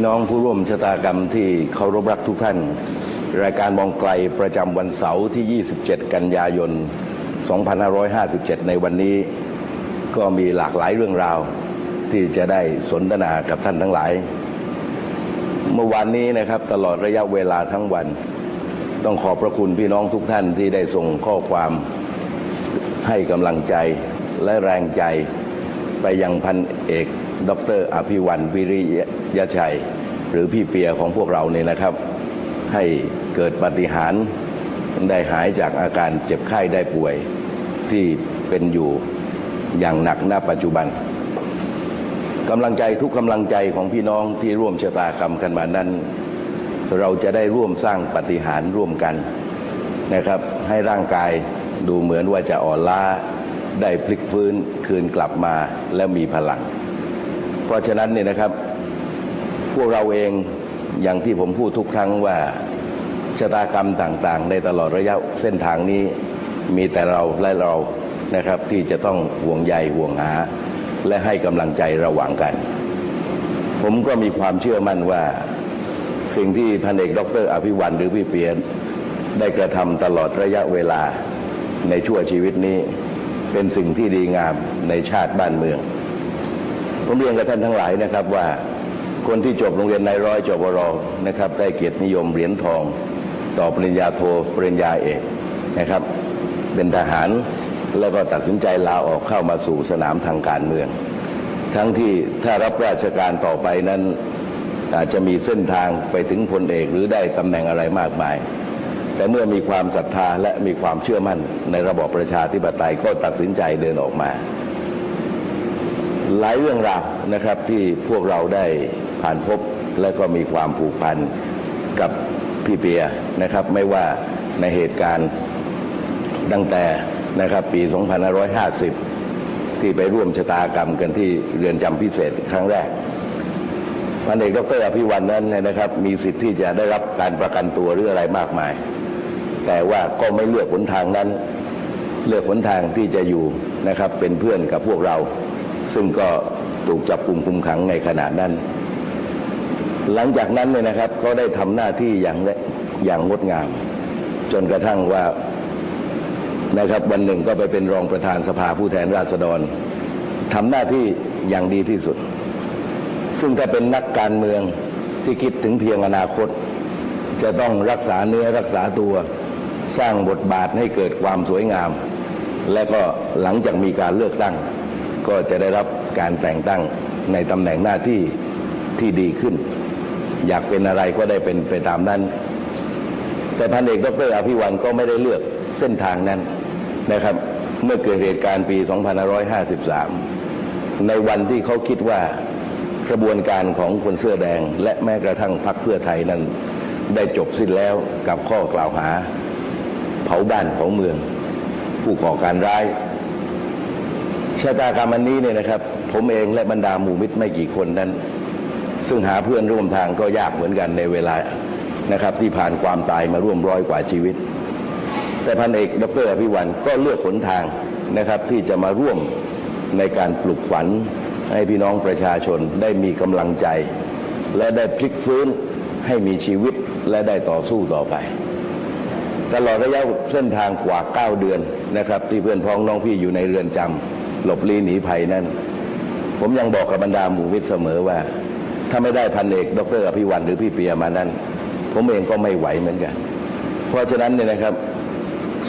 พี่น้องผู้ร่วมชะตากรรมที่เคารพรักทุกท่าน รายการมองไกลประจำวันเสาร์ที่ 27 กันยายน 2557 ในวันนี้ ก็มีหลากหลายเรื่องราว ที่จะได้สนทนากับท่านทั้งหลาย เมื่อวานนี้นะครับตลอดระยะเวลาทั้งวัน ต้องขอบพระคุณพี่น้องทุกท่านที่ได้ส่งข้อความให้กำลังใจและแรงใจ ไปยังพันเอก ดรอภิวันวิริยชัย หรือพี่เปียของพวกเราเนี่ยนะครับ ให้เกิดปฏิหารได้หายจากอาการเจ็บไข้ได้ป่วยที่เป็นอยู่อย่างหนักณปัจจุบันกำลังใจทุกกำลังใจของพี่น้องที่ร่วมชะตากรรมกันมานั้น เราจะได้ร่วมสร้างปฏิหารร่วมกันนะครับ ให้ร่างกายดูเหมือนว่าจะอ่อนล้า ได้พลิกฟื้นคืนกลับมาและมีพลัง เพราะฉะนั้นเนี่ยนะครับ พวกเราเองอย่างที่ผมพูดทุกครั้งว่าชะตากรรมต่างๆ ในตลอดระยะเส้นทางนี้มีแต่เราและเรานะครับที่จะต้องห่วงใยห่วงหา และให้กำลังใจระหว่างกัน ผมก็มีความเชื่อมั่นว่าสิ่งที่พันเอกดรอภิวันหรือพี่เปียนได้กระทำตลอดระยะเวลาในชั่วชีวิตนี้ เป็นสิ่งที่ดีงามในชาติบ้านเมือง ผมเรียนกับท่านทั้งหลายนะครับว่าคนที่จบโรงเรียนนายร้อยจบวรนะครับได้เกียรตินิยมเหรียญทอง ต่อปริญญาโทปริญญาเอกนะครับ เป็นทหารแล้วก็ตัดสินใจลาออกเข้ามาสู่สนามทางการเมือง ทั้งที่ถ้ารับราชการต่อไปนั้นอาจจะมีเส้นทางไปถึงพลเอกหรือได้ตำแหน่งอะไรมากมาย แต่เมื่อมีความศรัทธาและมีความเชื่อมั่นในระบอบประชาธิปไตยก็ตัดสินใจเดินออกมา หลายเรื่องราวนะครับที่พวกเราได้ผ่านพบและก็มีความผูกพันกับพี่เปียนะครับ ไม่ว่าในเหตุการณ์ตั้งแต่นะครับปี 2550 ที่ไปร่วมชะตากรรมกันที่เรือนจำพิเศษครั้งแรกพันเอกดรอภิวันนั้นเนยนะครับ มีสิทธิ์ที่จะได้รับการประกันตัวหรืออะไรมากมาย แต่ว่าก็ไม่เลือกหนทางนั้น เลือกหนทางที่จะอยู่นะครับเป็นเพื่อนกับพวกเรา ซึ่งก็ถูกจับกลุ่มคุมขังในขณะนั้น หลังจากนั้นเนี่ยนะครับก็ได้ทำหน้าที่อย่างอย่างงดงาม จนกระทั่งว่านะครับวันหนึ่งก็ไปเป็นรองประธานสภาผู้แทนราษฎรทำหน้าที่อย่างดีที่สุด ซึ่งถ้าเป็นนักการเมืองที่คิดถึงเพียงอนาคต จะต้องรักษาเนื้อรักษาตัว สร้างบทบาทให้เกิดความสวยงาม และก็หลังจากมีการเลือกตั้ง ก็จะได้รับการแต่งตั้งในตำแหน่งหน้าที่ที่ดีขึ้น อยากเป็นอะไรก็ได้เป็นไปตามนั้น แต่พันเอกดรอภิวันก็ไม่ได้เลือกเส้นทางนั้นนะครับ เมื่อเกิดเหตุการณ์ปี 2553 ในวันที่เขาคิดว่ากระบวนการของคนเสื้อแดง และแม้กระทั่งพรรคเพื่อไทยนั้นได้จบสิ้นแล้วกับข้อกล่าวหา เผาบ้านเผาเมือง ผู้ก่อการร้ายชะตากรรมอันนี้เนี่ยนะครับ ผมเองและบรรดาหมู่มิตรไม่กี่คนนั้น ซึ่งหาเพื่อนร่วมทางก็ยากเหมือนกันในเวลานะครับ ที่ผ่านความตายมาร่วมร้อยกว่าชีวิต แต่พันเอกดรอภิวันก็เลือกหนทางนะครับที่จะมาร่วมในการปลุกฝันให้พี่น้องประชาชนได้มีกำลังใจ และได้พลิกฟื้นให้มีชีวิตและได้ต่อสู้ต่อไป ตลอดระยะเส้นทางกว่า 9 เดือนนะครับ ที่เพื่อนพ้องน้องพี่อยู่ในเรือนจำหลบลี้หนีภัยนั้น ผมยังบอกกับบรรดาหมู่มิตรเสมอว่า ถ้าไม่ได้พันเอกดรอภิวันหรือพี่เปียมานั้น ผมเองก็ไม่ไหวเหมือนกัน เพราะฉะนั้นเนี่ยนะครับ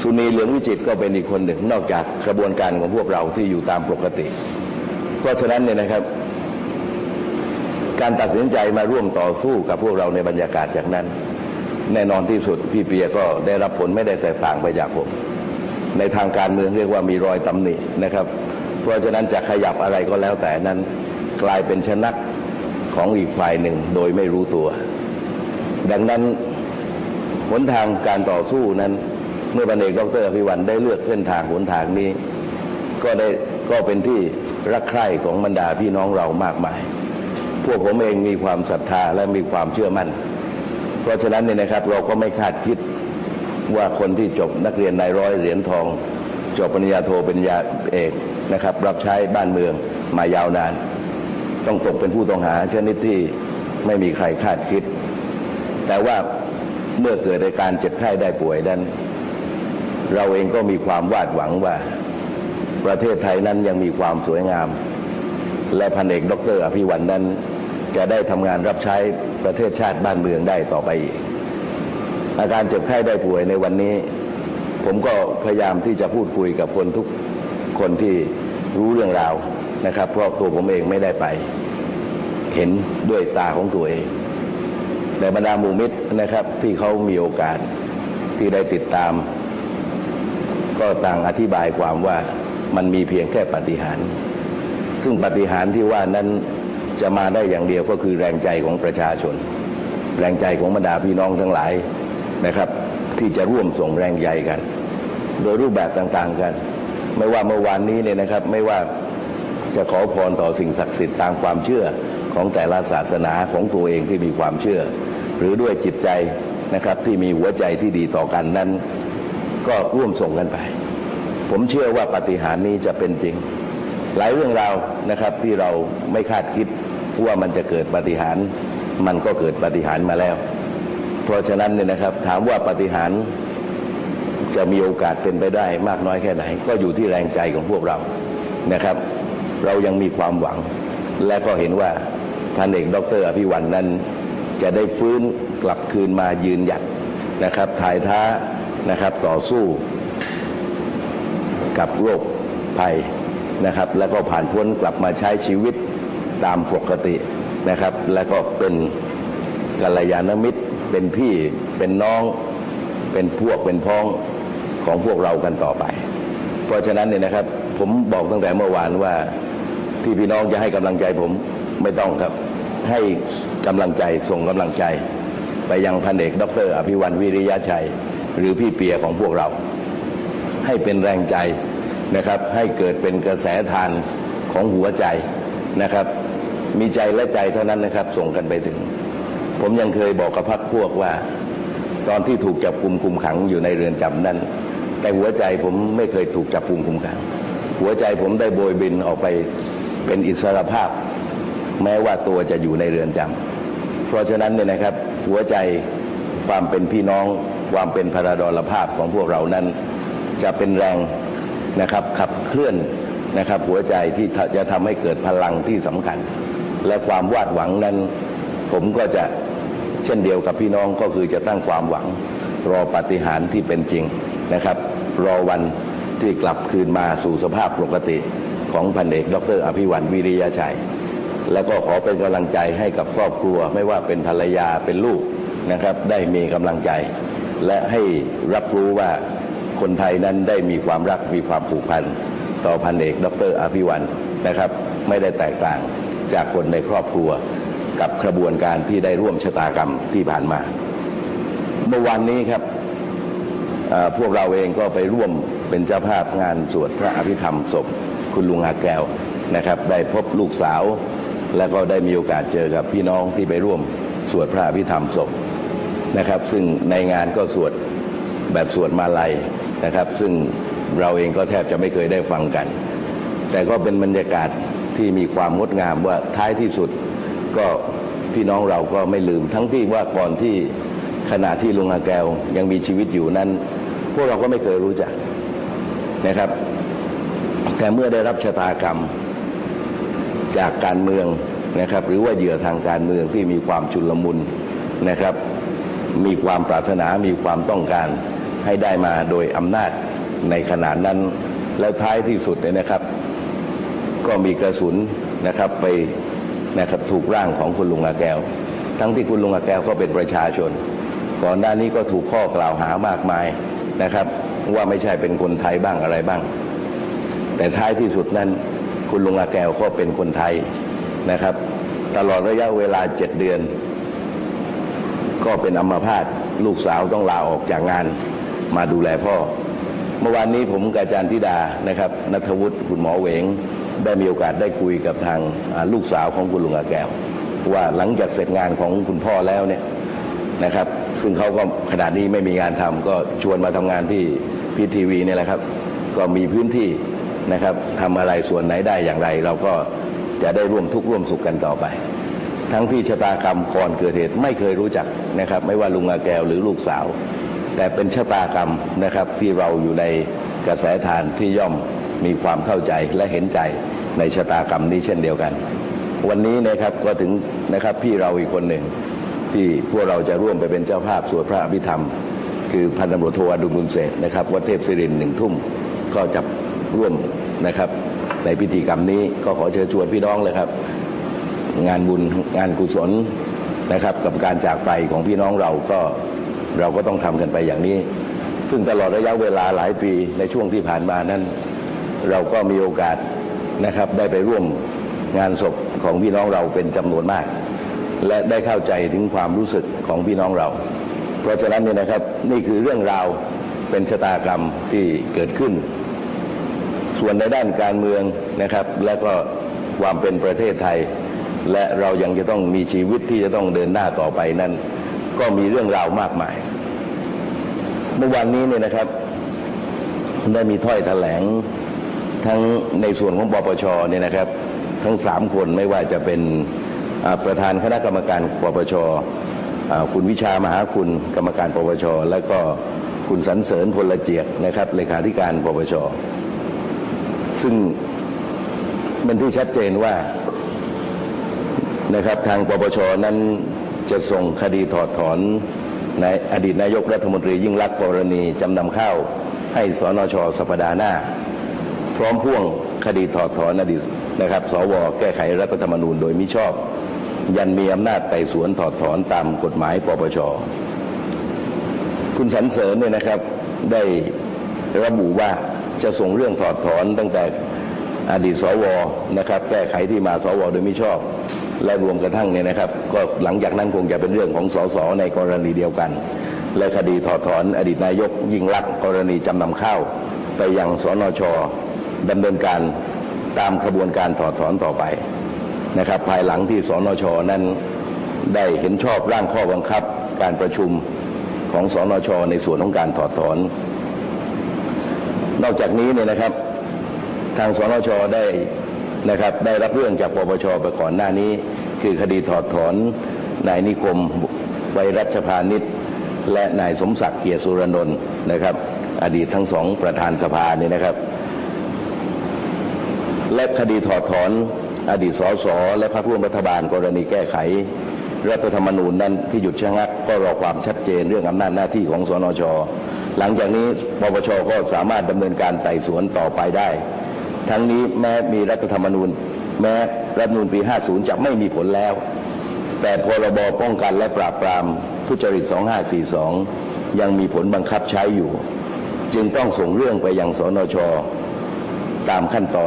สุนีเหลืองวิจิตก็เป็นอีกคนหนึ่งนอกจากกระบวนการของพวกเราที่อยู่ตามปกติ เพราะฉะนั้นเนี่ยนะครับ การตัดสินใจมาร่วมต่อสู้กับพวกเราในบรรยากาศอย่างนั้น แน่นอนที่สุดพี่เปียก็ได้รับผลไม่ได้แตกต่างไปจากผม ในทางการเมืองเรียกว่ามีรอยตำหนินะครับ เพราะฉะนั้นจะขยับอะไรก็แล้วแต่นั้นกลายเป็นชนะของอีกฝ่ายหนึ่งโดยไม่รู้ตัว ดังนั้นหนทางการต่อสู้นั้น เมื่อบันเอกดรอภิวันได้เลือกเส้นทางหนทางนี้ ก็ได้ก็เป็นที่รักใคร่ของบรรดาพี่น้องเรามากมาย พวกผมเองมีความศรัทธาและมีความเชื่อมั่น ราะฉะนั้นเนี่ยนะครับเราก็ไม่คาดคิดว่าคนที่จบนักเรียนนายร้อยเหรียญทอง จบปริญญาโทปริญญาเอกนะครับ รับใช้บ้านเมืองมายาวนาน ต้องตกเป็นผู้ต้องหาชนิดที่ไม่มีใครคาดคิด แต่ว่าเมื่อเกิดอาการเจ็บไข้ได้ป่วยนั้นเราเองก็มีความวาดหวังว่า ประเทศไทยนั้นยังมีความสวยงาม และพันเอกดรอภิวันนั้น จะได้ทำงานรับใช้ประเทศชาติบ้านเมืองได้ต่อไปอีกอาการเจ็บไข้ได้ป่วยในวันนี้ ผมก็พยายามที่จะพูดคุยกับคนทุกคนที่รู้เรื่องราวนะครับ เพราะตัวผมเองไม่ได้ไป เห็นด้วยตาของตัวเองในบรรดาหมู่มิตรนะครับ ที่เขามีโอกาสที่ได้ติดตาม ก็ต่างอธิบายความว่ามันมีเพียงแค่ปาฏิหารย์ซึ่งปาฏิหารย์ที่ว่านั้น จะมาได้อย่างเดียวก็คือแรงใจของประชาชน แรงใจของบรรดาพี่น้องทั้งหลายนะครับ ที่จะร่วมส่งแรงใจกัน โดยรูปแบบต่างๆกัน ไม่ว่าเมื่อวานนี้เนี่ยนะครับ ไม่ว่าจะขอพรต่อสิ่งศักดิ์สิทธิ์ตามความเชื่อของแต่ละศาสนาของตัวเองที่มีความเชื่อ หรือด้วยจิตใจนะครับที่มีหัวใจที่ดีต่อกันนั้น ก็ร่วมส่งกันไป ผมเชื่อว่าปฏิหารนี้จะเป็นจริง หลายเรื่องราวนะครับที่เราไม่คาดคิด ว่ามันจะเกิดปฏิหารมันก็เกิดปฏิหารมาแล้ว เพราะฉะนั้นเนี่ยนะครับถามว่าปฏิหารจะมีโอกาสเป็นไปได้มากน้อยแค่ไหน ก็อยู่ที่แรงใจของพวกเรานะครับ เรายังมีความหวัง และก็เห็นว่าพันเอกดรอภิวันนั้น จะได้ฟื้นกลับคืนมายืนหยัดนะครับถ่ายท้านะครับต่อสู้กับโรคภัยนะครับ แล้วก็ผ่านพ้นกลับมาใช้ชีวิต ตามปกตินะครับ แล้วก็เป็นกัลยาณมิตร เป็นพี่เป็นน้อง เป็นพวกเป็นพ้องของพวกเรากันต่อไป เพราะฉะนั้นเนี่ยนะครับ ผมบอกตั้งแต่เมื่อวานว่าที่พี่น้องจะให้กำลังใจผมไม่ต้องครับ ให้กำลังใจส่งกำลังใจ ไปยังพันเอกดร อภิวันวิริยะชัย หรือพี่เปียของพวกเรา ให้เป็นแรงใจนะครับ ให้เกิดเป็นกระแสทานของหัวใจนะครับ มีใจและใจเท่านั้นนะครับ ส่งกันไปถึง ผมยังเคยบอกกับพักพวกว่า ตอนที่ถูกจับกลุมคุมขังอยู่ในเรือนจำนั้น แต่หัวใจผมไม่เคยถูกจับกลุมคุมขัง หัวใจผมได้โบยบินออกไปเป็นอิสรภาพ แม้ว่าตัวจะอยู่ในเรือนจำเพราะฉะนั้นเนี่ยนะครับ หัวใจความเป็นพี่น้องความเป็นพระดรภาพของพวกเรานั้น จะเป็นแรงนะครับขับเคลื่อนนะครับหัวใจที่จะทำให้เกิดพลังที่สำคัญ และความวาดหวังนั้น ผมก็จะเช่นเดียวกับพี่น้องก็คือจะตั้งความหวัง รอปฏิหารที่เป็นจริงนะครับ รอวันที่กลับคืนมาสู่สภาพปกติของพันเอก ดร อภิวันวิริยชัย แล้วก็ขอเป็นกำลังใจให้กับครอบครัว ไม่ว่าเป็นภรรยาเป็นลูกนะครับ ได้มีกำลังใจ และให้รับรู้ว่าคนไทยนั้นได้มีความรักมีความผูกพันต่อพันเอก ดร อภิวันนะครับ ไม่ได้แตกต่าง จากคนในครอบครัว กับกระบวนการที่ได้ร่วมชะตากรรมที่ผ่านมา เมื่อวานนี้ครับพวกเราเองก็ไปร่วมเป็นเจ้าภาพงานสวดพระอภิธรรมศพคุณลุงอาแก้วนะครับ ได้พบลูกสาว แล้วก็ได้มีโอกาสเจอกับพี่น้องที่ไปร่วมสวดพระอภิธรรมศพนะครับ ซึ่งในงานก็สวดแบบสวดมาลัยนะครับ ซึ่งเราเองก็แทบจะไม่เคยได้ฟังกัน แต่ก็เป็นบรรยากาศ ที่มีความงดงามว่าท้ายที่สุดก็พี่น้องเราก็ไม่ลืม ทั้งที่ว่าก่อนที่ขณะที่ลุงอาแกวยังมีชีวิตอยู่นั้น พวกเราก็ไม่เคยรู้จักนะครับ แต่เมื่อได้รับชะตากรรมจากการเมืองนะครับ หรือว่าเหยื่อทางการเมืองที่มีความชุลมุนนะครับ มีความปรารถนามีความต้องการให้ได้มาโดยอำนาจในขณะนั้นแล้วท้ายที่สุดเนี่ยนะครับ ก็มีกระสุนนะครับไปนะครับถูกร่างของคุณลุงอาแก้ว ทั้งที่คุณลุงอาแก้วก็เป็นประชาชน ก่อนหน้านี้ก็ถูกข้อกล่าวหามากมายนะครับ ว่าไม่ใช่เป็นคนไทยบ้างอะไรบ้าง แต่ท้ายที่สุดนั้น คุณลุงอาแก้วก็เป็นคนไทยนะครับ ตลอดระยะเวลาเจ็ดเดือน ก็เป็นอัมพาตลูกสาวต้องลาออกจากงานมาดูแลพ่อ เมื่อวานนี้ผมกับอาจารย์ธิดานะครับนัทวุฒิคุณหมอเหวง ได้มีโอกาสได้คุยกับทางลูกสาวของคุณลุงอาแก้ว ว่าหลังจากเสร็จงานของคุณพ่อแล้วเนี่ยนะครับ ซึ่งเขาก็ขณะนี้ไม่มีงานทำก็ชวนมาทำงานที่พีทีวีเนี่ยแหละครับ ก็มีพื้นที่นะครับทำอะไรส่วนไหนได้อย่างไร เราก็จะได้ร่วมทุกข์ร่วมสุขกันต่อไป ทั้งที่ชะตากรรมก่อนเกิดเหตุไม่เคยรู้จักนะครับ ไม่ว่าลุงอาแก้วหรือลูกสาว แต่เป็นชะตากรรมนะครับที่เราอยู่ในกระแสทานที่ย่อม มีความเข้าใจและเห็นใจในชะตากรรมนี้เช่นเดียวกัน วันนี้นะครับก็ถึงนะครับพี่เราอีกคนหนึ่งที่พวกเราจะร่วมไปเป็นเจ้าภาพสวดพระอภิธรรม คือพันตำรวจโทอดุลบุญเศษนะครับวัดเทพศิรินหนึ่งทุ่มก็จะร่วมนะครับ ในพิธีกรรมนี้ก็ขอเชิญชวนพี่น้องเลยครับ งานบุญงานกุศลนะครับ กับการจากไปของพี่น้องเราก็เราก็ต้องทำกันไปอย่างนี้ ซึ่งตลอดระยะเวลาหลายปีในช่วงที่ผ่านมานั้น เราก็มีโอกาสนะครับได้ไปร่วมงานศพของพี่น้องเราเป็นจำนวนมาก และได้เข้าใจถึงความรู้สึกของพี่น้องเรา เพราะฉะนั้นเนี่ยนะครับนี่คือเรื่องราวเป็นชะตากรรมที่เกิดขึ้น ส่วนในด้านการเมืองนะครับ และก็ความเป็นประเทศไทย และเรายังจะต้องมีชีวิตที่จะต้องเดินหน้าต่อไปนั้น ก็มีเรื่องราวมากมาย เมื่อวานนี้เนี่ยนะครับได้มีถ้อยแถลง ทั้งในส่วนของปปชเนี่ยนะครับ ทั้งสามคนไม่ว่าจะเป็นประธานคณะกรรมการปปชคุณวิชามหาคุณกรรมการปปชและก็คุณสันเสริญพลเจียกนะครับเลขาธิการปปชซึ่งเป็นที่ชัดเจนว่านะครับทางปปชนั้นจะส่งคดีถอดถอนในอดีตนายกรัฐมนตรียิ่งรักษณ์กรณีจำนำข้าวให้สนชสัปดาห์หน้า ร้อมพ่วงคดีถอดถอนอดีตนะครับสวแก้ไขรัฐธรรมนูญโดยมิชอบ ยันมีอำนาจไต่สวนถอดถอนตามกฎหมายปปชคุณสรรเสริญเนี่ยนะครับได้ระบุว่าจะส่งเรื่องถอดถอนตั้งแต่อดีตสวนะครับแก้ไขที่มาสวโดยมิชอบ และรวมกระทั่งเนี่ยนะครับ ก็หลังจากนั้นคงจะเป็นเรื่องของสสในกรณีเดียวกัน และคดีถอดถอนอดีตนายกยิ่งลักษณ์กรณีจำนำข้าว ไปยังสนช ดำเนินการตามกระบวนการถอดถอนต่อไปนะครับ ภายหลังที่สนชนั้นได้เห็นชอบร่างข้อบังคับการประชุมของสนชในส่วนของการถอดถอน นอกจากนี้เนี่ยนะครับ ทางสนชได้นะครับได้รับเรื่องจากปปชไปก่อนหน้านี้ คือคดีถอดถอนนายนิคมไวรัชพานิชและนายสมศักดิ์เกียรติสุรนนท์นะครับ อดีตทั้งสองประธานสภาเนี่ยนะครับ และคดีถอดถอนอดีตสสและพรรคร่วมรัฐบาลกรณีแก้ไข รัฐธรรมนูญนั้นที่หยุดชะงักก็รอความชัดเจนเรื่องอำนาจหน้าที่ของสนช หลังจากนี้ปปชก็สามารถดำเนินการไต่สวนต่อไปได้ ทั้งนี้แม้มีรัฐธรรมนูญ แม้รัฐธรรมนูญปี 50 จะไม่มีผลแล้ว แต่พรบป้องกันและปราบปรามทุจริต 2542 ยังมีผลบังคับใช้อยู่ จึงต้องส่งเรื่องไปยังสนช ตามขั้นตอน